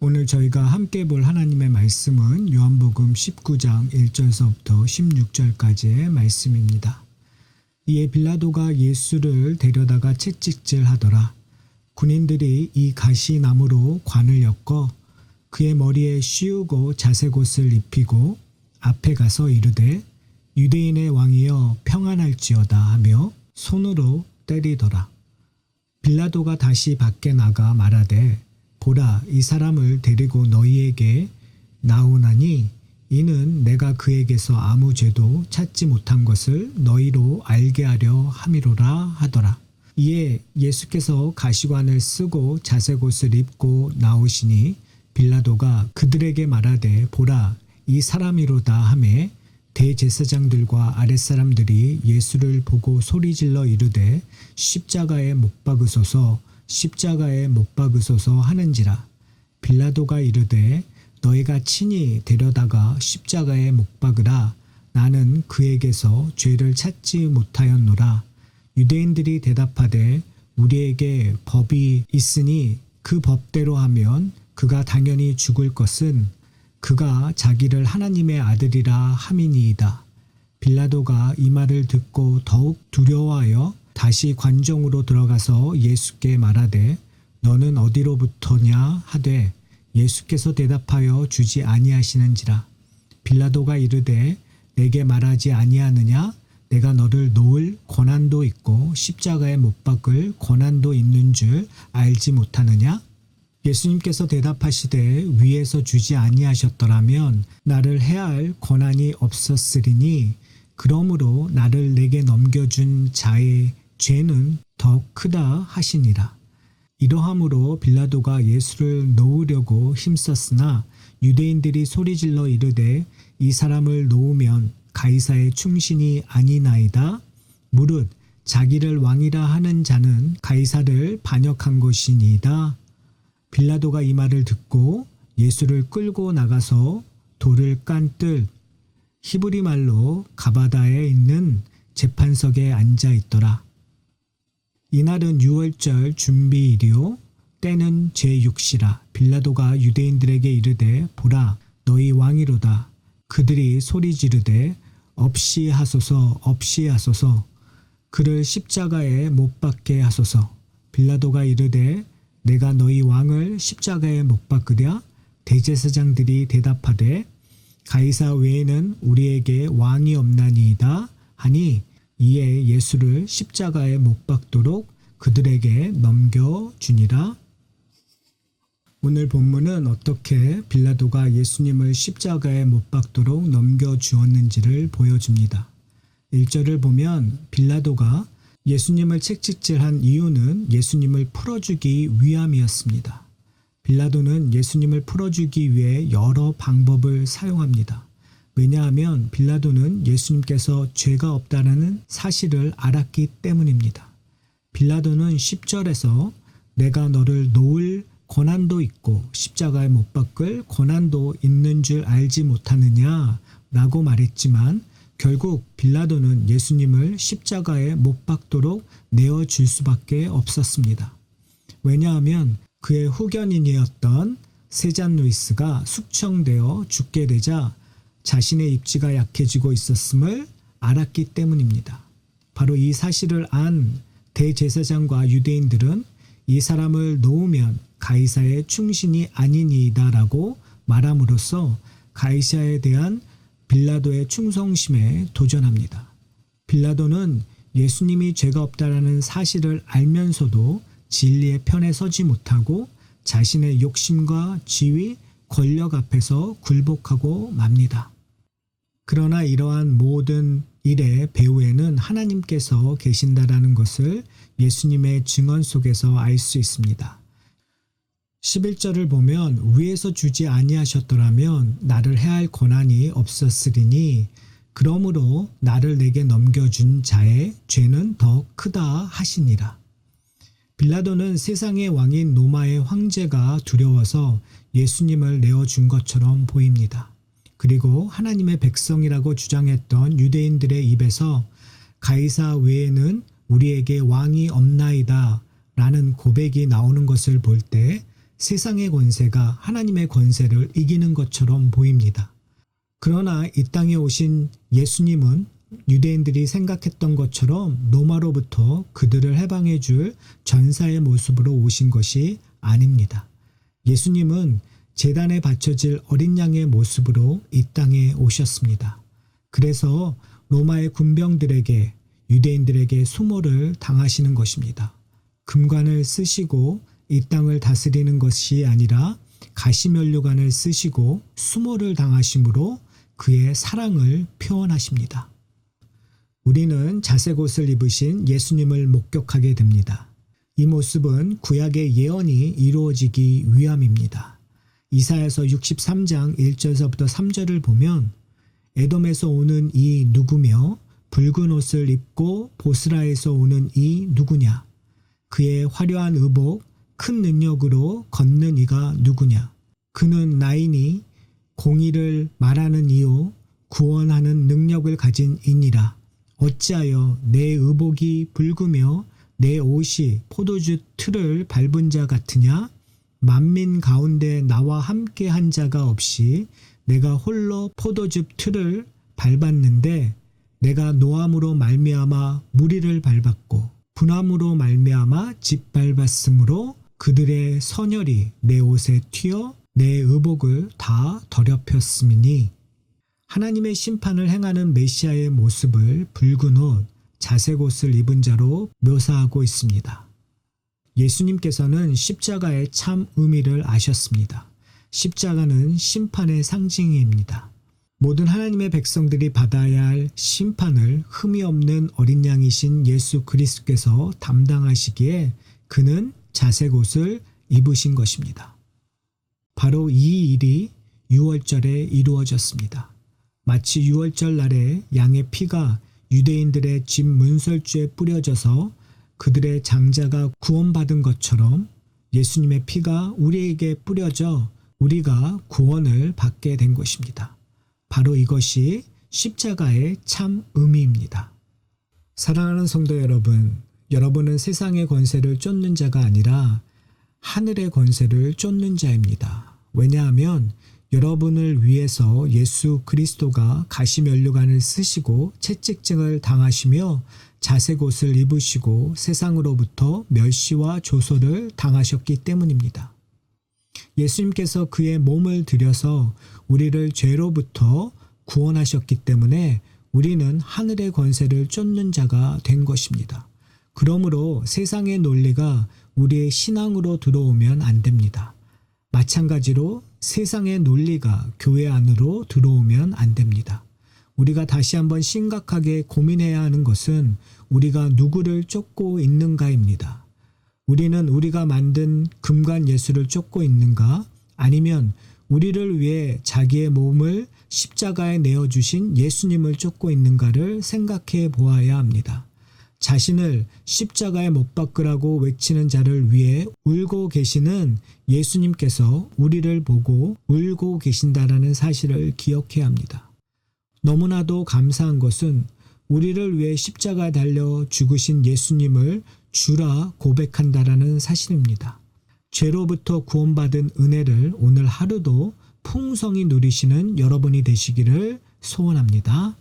오늘 저희가 함께 볼 하나님의 말씀은 요한복음 19장 1절서부터 16절까지의 말씀입니다. 이에 빌라도가 예수를 데려다가 채찍질 하더라. 군인들이 이 가시나무로 관을 엮어 그의 머리에 씌우고 자색옷을 입히고 앞에 가서 이르되 유대인의 왕이여 평안할지어다 하며 손으로 때리더라. 빌라도가 다시 밖에 나가 말하되 보라 이 사람을 데리고 너희에게 나오나니 이는 내가 그에게서 아무 죄도 찾지 못한 것을 너희로 알게 하려 함이로라 하더라. 이에 예수께서 가시관을 쓰고 자색 옷을 입고 나오시니 빌라도가 그들에게 말하되 보라 이 사람이로다 하매 대제사장들과 아랫사람들이 예수를 보고 소리질러 이르되 십자가에 못 박으소서 십자가에 못 박으소서 하는지라. 빌라도가 이르되 너희가 친히 데려다가 십자가에 못 박으라. 나는 그에게서 죄를 찾지 못하였노라. 유대인들이 대답하되 우리에게 법이 있으니 그 법대로 하면 그가 당연히 죽을 것은 그가 자기를 하나님의 아들이라 함이니이다. 빌라도가 이 말을 듣고 더욱 두려워하여 다시 관정으로 들어가서 예수께 말하되 너는 어디로부터냐? 하되 예수께서 대답하여 주지 아니하시는지라. 빌라도가 이르되 내게 말하지 아니하느냐? 내가 너를 놓을 권한도 있고 십자가에 못 박을 권한도 있는 줄 알지 못하느냐? 예수님께서 대답하시되 위에서 주지 아니하셨더라면 나를 해할 권한이 없었으리니 그러므로 나를 내게 넘겨준 자의 죄는 더 크다 하시니라. 이러함으로 빌라도가 예수를 놓으려고 힘썼으나 유대인들이 소리질러 이르되 이 사람을 놓으면 가이사의 충신이 아니나이다. 무릇 자기를 왕이라 하는 자는 가이사를 반역한 것이니이다. 빌라도가 이 말을 듣고 예수를 끌고 나가서 돌을 깐뜰 히브리 말로 가바다에 있는 재판석에 앉아 있더라. 이날은 6월절 준비일이요. 때는 제6시라. 빌라도가 유대인들에게 이르되 보라 너희 왕이로다. 그들이 소리 지르되 없이 하소서 없이 하소서. 그를 십자가에 못 박게 하소서. 빌라도가 이르되 내가 너희 왕을 십자가에 못 박으랴. 대제사장들이 대답하되 가이사 외에는 우리에게 왕이 없나니이다 하니 이에 예수를 십자가에 못 박도록 그들에게 넘겨주니라. 오늘 본문은 어떻게 빌라도가 예수님을 십자가에 못 박도록 넘겨주었는지를 보여줍니다. 1절을 보면 빌라도가 예수님을 책찍질한 이유는 예수님을 풀어주기 위함이었습니다. 빌라도는 예수님을 풀어주기 위해 여러 방법을 사용합니다. 왜냐하면 빌라도는 예수님께서 죄가 없다는 사실을 알았기 때문입니다. 빌라도는 10절에서 내가 너를 놓을 권한도 있고 십자가에 못 박을 권한도 있는 줄 알지 못하느냐 라고 말했지만 결국 빌라도는 예수님을 십자가에 못 박도록 내어줄 수밖에 없었습니다. 왜냐하면 그의 후견인이었던 세잔 루이스가 숙청되어 죽게 되자 자신의 입지가 약해지고 있었음을 알았기 때문입니다. 바로 이 사실을 안 대제사장과 유대인들은 이 사람을 놓으면 가이사의 충신이 아니니이다라고 말함으로써 가이사에 대한 빌라도의 충성심에 도전합니다. 빌라도는 예수님이 죄가 없다라는 사실을 알면서도 진리의 편에 서지 못하고 자신의 욕심과 지위, 권력 앞에서 굴복하고 맙니다. 그러나 이러한 모든 일의 배후에는 하나님께서 계신다라는 것을 예수님의 증언 속에서 알 수 있습니다. 11절을 보면 위에서 주지 아니하셨더라면 나를 해할 권한이 없었으리니 그러므로 나를 내게 넘겨준 자의 죄는 더 크다 하시니라. 빌라도는 세상의 왕인 노마의 황제가 두려워서 예수님을 내어준 것처럼 보입니다. 그리고 하나님의 백성이라고 주장했던 유대인들의 입에서 가이사 외에는 우리에게 왕이 없나이다 라는 고백이 나오는 것을 볼 때 세상의 권세가 하나님의 권세를 이기는 것처럼 보입니다. 그러나 이 땅에 오신 예수님은 유대인들이 생각했던 것처럼 로마로부터 그들을 해방해 줄 전사의 모습으로 오신 것이 아닙니다. 예수님은 재단에 바쳐질 어린 양의 모습으로 이 땅에 오셨습니다. 그래서 로마의 군병들에게 유대인들에게 수모를 당하시는 것입니다. 금관을 쓰시고 이 땅을 다스리는 것이 아니라 가시면류관을 쓰시고 수모를 당하심으로 그의 사랑을 표현하십니다. 우리는 자색 옷을 입으신 예수님을 목격하게 됩니다. 이 모습은 구약의 예언이 이루어지기 위함입니다. 이사야서 63장 1절서부터 3절을 보면 에돔에서 오는 이 누구며 붉은 옷을 입고 보스라에서 오는 이 누구냐? 그의 화려한 의복 큰 능력으로 걷는 이가 누구냐? 그는 나이니 공의를 말하는 이요 구원하는 능력을 가진 이니라. 어찌하여 내 의복이 붉으며 내 옷이 포도주 틀을 밟은 자 같으냐 만민 가운데 나와 함께 한 자가 없이 내가 홀로 포도즙 틀을 밟았는데 내가 노함으로 말미암아 무리를 밟았고 분함으로 말미암아 집 밟았으므로 그들의 선열이 내 옷에 튀어 내 의복을 다 더럽혔음이니 하나님의 심판을 행하는 메시아의 모습을 붉은 옷, 자색 옷을 입은 자로 묘사하고 있습니다. 예수님께서는 십자가의 참 의미를 아셨습니다. 십자가는 심판의 상징입니다. 모든 하나님의 백성들이 받아야 할 심판을 흠이 없는 어린 양이신 예수 그리스도께서 담당하시기에 그는 자색 옷을 입으신 것입니다. 바로 이 일이 6월절에 이루어졌습니다. 마치 6월절 날에 양의 피가 유대인들의 집 문설주에 뿌려져서 그들의 장자가 구원받은 것처럼 예수님의 피가 우리에게 뿌려져 우리가 구원을 받게 된 것입니다. 바로 이것이 십자가의 참 의미입니다. 사랑하는 성도 여러분, 여러분은 세상의 권세를 쫓는 자가 아니라 하늘의 권세를 쫓는 자입니다. 왜냐하면 여러분을 위해서 예수 그리스도가 가시면류관을 쓰시고 채찍증을 당하시며 자색 옷을 입으시고 세상으로부터 멸시와 조소를 당하셨기 때문입니다. 예수님께서 그의 몸을 들여서 우리를 죄로부터 구원하셨기 때문에 우리는 하늘의 권세를 쫓는 자가 된 것입니다. 그러므로 세상의 논리가 우리의 신앙으로 들어오면 안 됩니다. 마찬가지로 세상의 논리가 교회 안으로 들어오면 안 됩니다. 우리가 다시 한번 심각하게 고민해야 하는 것은 우리가 누구를 쫓고 있는가입니다. 우리는 우리가 만든 금관 예수를 쫓고 있는가? 아니면 우리를 위해 자기의 몸을 십자가에 내어주신 예수님을 쫓고 있는가를 생각해 보아야 합니다. 자신을 십자가에 못 박으라고 외치는 자를 위해 울고 계시는 예수님께서 우리를 보고 울고 계신다라는 사실을 기억해야 합니다. 너무나도 감사한 것은 우리를 위해 십자가에 달려 죽으신 예수님을 주라 고백한다라는 사실입니다. 죄로부터 구원받은 은혜를 오늘 하루도 풍성히 누리시는 여러분이 되시기를 소원합니다.